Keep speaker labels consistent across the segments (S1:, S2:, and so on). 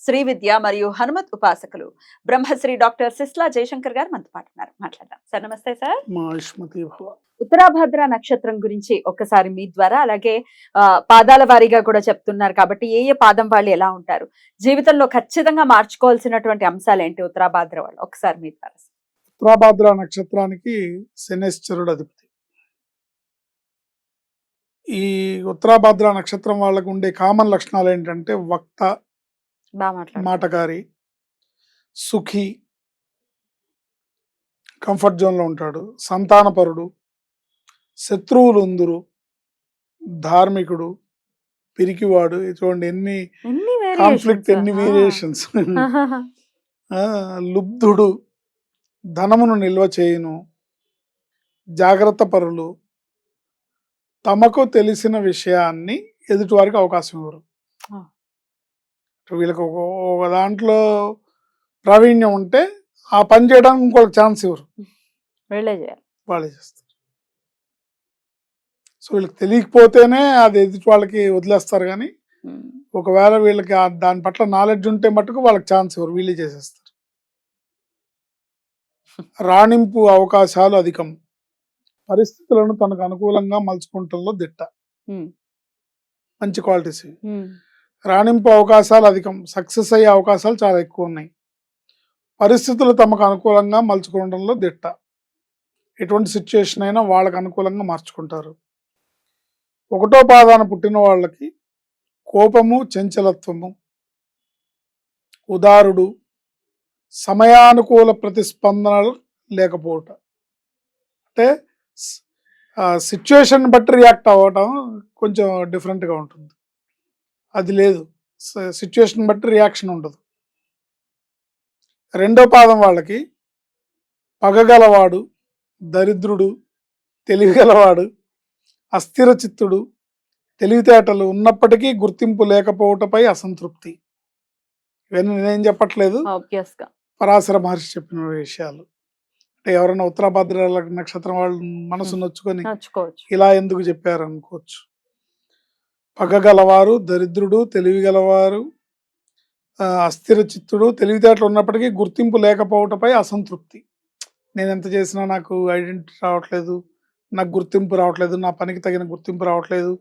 S1: Shri Vidya మరియు హనుమత్ ఉపాసకులు. Brahmasri doctor Sisla Jayashankar గారు మనతో పాటు ఉన్నారు. మాట్లాడదాం. సార్ నమస్తే సార్. ఉత్తరాభద్ర నక్షత్రం గురించి ఒక్కసారి మీ ద్వారా అలాగే ఆ, పాదాల వారీగా కూడా చెప్తున్నారు కాబట్టి ఏ ఏ పాదం వాళ్ళు ఎలా ఉంటారు? జీవితంలో ఖచ్చితంగా మార్చుకోవాల్సినటువంటి అంశాలు ఏంటి ఉత్తరాభాద్ర వాళ్ళు? ఒకసారి మీ ద్వారా
S2: ఉత్తరాభాద్ర నక్షత్రానికి శనేశ్వరుడు అధిపతి. ఈ ఉత్తరాభాద్ర నక్షత్రం వాళ్ళకు ఉండే కామన్ లక్షణాలు ఏంటంటే వక్త
S1: బాగా
S2: మాటకారి సుఖి కంఫర్ట్ జోన్లో ఉంటాడు. సంతానపరుడు శత్రువులు ఉందురు ధార్మికుడు పిరికివాడు. చూడండి ఎన్ని కాన్ఫ్లిక్ట్ ఎన్ని వేరియేషన్స్. లుబ్ధుడు ధనమును నిల్వ చేయును జాగ్రత్త పరులు. తమకు తెలిసిన విషయాన్ని ఎదుటివారికి అవకాశం ఇవ్వరు. వీళ్ళకి ఒక ఒక దాంట్లో ప్రావీణ్యం ఉంటే ఆ పని చేయడానికి ఇంకొక ఛాన్స్ ఇవ్వరు
S1: వెళ్ళే చేయాలి.
S2: వాళ్ళే చేస్తారు. సో వీళ్ళకి తెలియకపోతేనే అది ఎదుటి వాళ్ళకి వదిలేస్తారు కానీ. ఒకవేళ వీళ్ళకి దాని పట్ల నాలెడ్జ్ ఉంటే మటుకు వాళ్ళకి ఛాన్స్ ఇవ్వరు వీళ్ళే చేసేస్తారు. రాణింపు అవకాశాలు అధికం. పరిస్థితులను తనకు అనుకూలంగా మలుచుకుంటంలో దిట్ట. మంచి క్వాలిటీస్. రాణింపు అవకాశాలు అధికం. సక్సెస్ అయ్యే అవకాశాలు చాలా ఎక్కువ ఉన్నాయి. పరిస్థితులు తమకు అనుకూలంగా మలుచుకోవడంలో దిట్ట. ఎటువంటి సిచ్యుయేషన్ అయినా వాళ్ళకు అనుకూలంగా మార్చుకుంటారు. ఒకటో పాదాన పుట్టిన వాళ్ళకి కోపము చంచలత్వము. ఉదారుడు సమయానుకూల ప్రతిస్పందనలు లేకపోవట. అంటే సిచ్యువేషన్ బట్టి రియాక్ట్ అవ్వటం కొంచెం డిఫరెంట్గా ఉంటుంది. అది లేదు. సిచ్యువేషన్ బట్టి రియాక్షన్ ఉండదు. రెండో పాదం వాళ్ళకి పగగలవాడు దరిద్రుడు తెలివిగలవాడు అస్థిర చిత్తుడు తెలివితేటలు ఉన్నప్పటికీ గుర్తింపు లేకపోవటపై అసంతృప్తి. ఇవన్నీ నేనేం చెప్పట్లేదు. పరాశర మహర్షి చెప్పిన విషయాలు. అంటే ఎవరైనా ఉత్తరాభద్ర నక్షత్రం వాళ్ళు మనసు నొచ్చుకొని ఇలా ఎందుకు చెప్పారు అనుకోవచ్చు పగగలవారు దరిద్రుడు తెలివిగలవారు అస్థిర చిత్తుడు తెలివితేటలు ఉన్నప్పటికీ గుర్తింపు లేకపోవటపై అసంతృప్తి. నేను ఎంత చేసినా నాకు ఐడెంటిటీ రావట్లేదు నాకు గుర్తింపు రావట్లేదు నా పనికి తగిన గుర్తింపు రావట్లేదు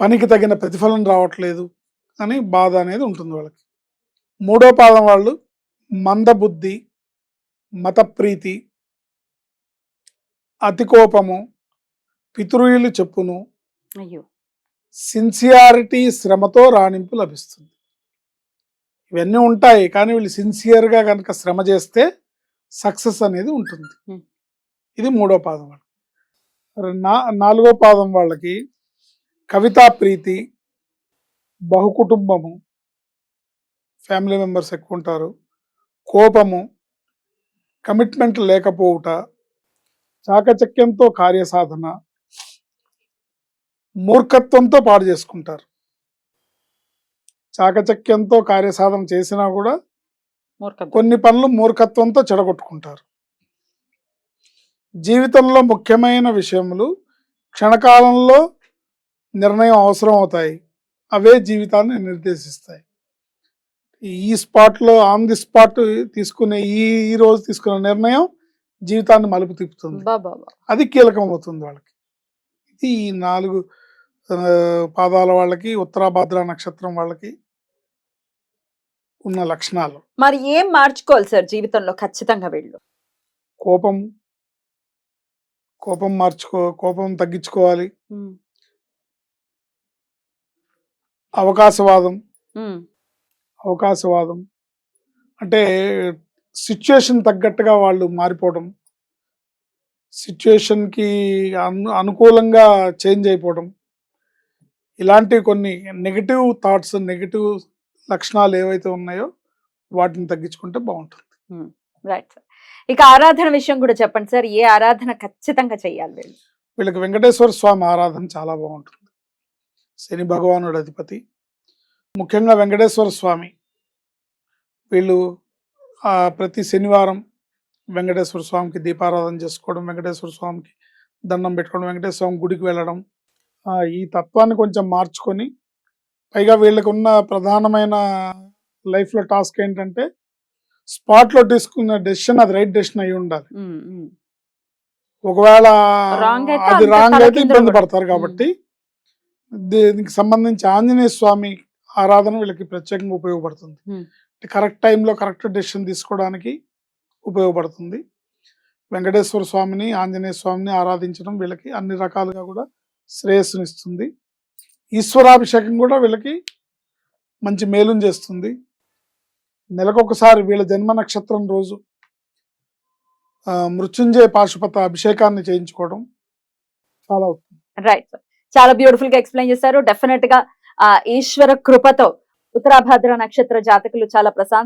S2: పనికి తగిన ప్రతిఫలం రావట్లేదు అని బాధ అనేది ఉంటుంది వాళ్ళకి. మూడో పాదం వాళ్ళు మందబుద్ధి మతప్రీతి అతి కోపము పితృయులు చెప్పును.
S1: అయ్యో!
S2: సిన్సియారిటీ శ్రమతో రాణింపు లభిస్తుంది. ఇవన్నీ ఉంటాయి కానీ వీళ్ళు సిన్సియర్గా కనుక శ్రమ చేస్తే సక్సెస్ అనేది ఉంటుంది. ఇది మూడో పాదం వాళ్ళకి. నా నాలుగో పాదం వాళ్ళకి కవితా ప్రీతి బహుకుటుంబము ఫ్యామిలీ మెంబర్స్ ఎక్కువ ఉంటారు కోపము కమిట్మెంట్ లేకపోవుట చాకచక్యంతో కార్యసాధన మూర్ఖత్వంతో పాడు చేసుకుంటారు. చాకచక్యంతో కార్యసాధన చేసినా కూడా కొన్ని పనులు మూర్ఖత్వంతో చెడగొట్టుకుంటారు. జీవితంలో ముఖ్యమైన విషయములు క్షణకాలంలో నిర్ణయం అవసరం అవుతాయి. అవే జీవితాన్ని నిర్దేశిస్తాయి. ఈ స్పాట్లో ఆన్ ది స్పాట్ తీసుకునే ఈ ఈ రోజు తీసుకునే నిర్ణయం జీవితాన్ని మలుపు తిప్పుతుంది. అది కీలకం అవుతుంది వాళ్ళకి. ఇది ఈ నాలుగు పాదాల వాళ్ళకి ఉత్తరాభాద్ర నక్షత్రం వాళ్ళకి ఉన్న లక్షణాలు.
S1: మరి ఏం మార్చుకోవాలి సార్ జీవితంలో ఖచ్చితంగా వీళ్ళు?
S2: కోపం. కోపం మార్చుకో కోపం తగ్గించుకోవాలి. అవకాశవాదం. అవకాశవాదం. అంటే సిచ్యుయేషన్ తగ్గట్టుగా వాళ్ళు మారిపోవడం. సిచ్యుయేషన్కి అను అనుకూలంగా చేంజ్ అయిపోవడం. ఇలాంటి కొన్ని నెగిటివ్ థాట్స్ నెగిటివ్ లక్షణాలు ఏవైతే ఉన్నాయో వాటిని తగ్గించుకుంటే బాగుంటుంది.
S1: రైట్ సార్ ఇక ఆరాధన విషయం కూడా చెప్పండి సార్ ఏ ఆరాధన ఖచ్చితంగా చెయ్యాలి వీళ్ళు?
S2: వీళ్ళకి వెంకటేశ్వర స్వామి ఆరాధన చాలా బాగుంటుంది. శని భగవానుడు అధిపతి. ముఖ్యంగా వెంకటేశ్వర స్వామి. వీళ్ళు ప్రతి శనివారం వెంకటేశ్వర స్వామికి దీపారాధన చేసుకోవడం వెంకటేశ్వర స్వామికి దండం పెట్టుకోవడం వెంకటేశ్వర స్వామి గుడికి వెళ్ళడం ఈ తత్వాన్ని కొంచెం మార్చుకొని పైగా వీళ్ళకి ఉన్న ప్రధానమైన లైఫ్లో టాస్క్ ఏంటంటే స్పాట్లో తీసుకున్న డెసిషన్ అది రైట్ డెసిషన్ అయి ఉండాలి. ఒకవేళ అది రాంగ్ అయితే ఇబ్బంది. పడతారు కాబట్టి దీనికి సంబంధించి ఆంజనేయ స్వామి ఆరాధన వీళ్ళకి ప్రత్యేకంగా ఉపయోగపడుతుంది. కరెక్ట్ టైంలో కరెక్ట్ డెసిషన్ తీసుకోవడానికి ఉపయోగపడుతుంది వెంకటేశ్వర స్వామిని ఆంజనేయ స్వామిని ఆరాధించడం వీళ్ళకి అన్ని రకాలుగా కూడా శ్రేయస్సునిస్తుంది. ఈశ్వరాభిషేకం కూడా వీళ్ళకి మంచి మేలుని చేస్తుంది. నెలకొకసారి వీళ్ళ జన్మ నక్షత్రం రోజు మృత్యుంజయ పాశుపత అభిషేకాన్ని చేయించుకోవడం చాలా అవుతుంది
S1: రైట్ సార్ చాలా బ్యూటిఫుల్గా ఎక్స్ప్లెయిన్ చేశారు. డెఫినెట్గా ఈశ్వర కృపతో ఉత్తరాభద్ర నక్షత్ర జాతకులు చాలా ప్రశాంత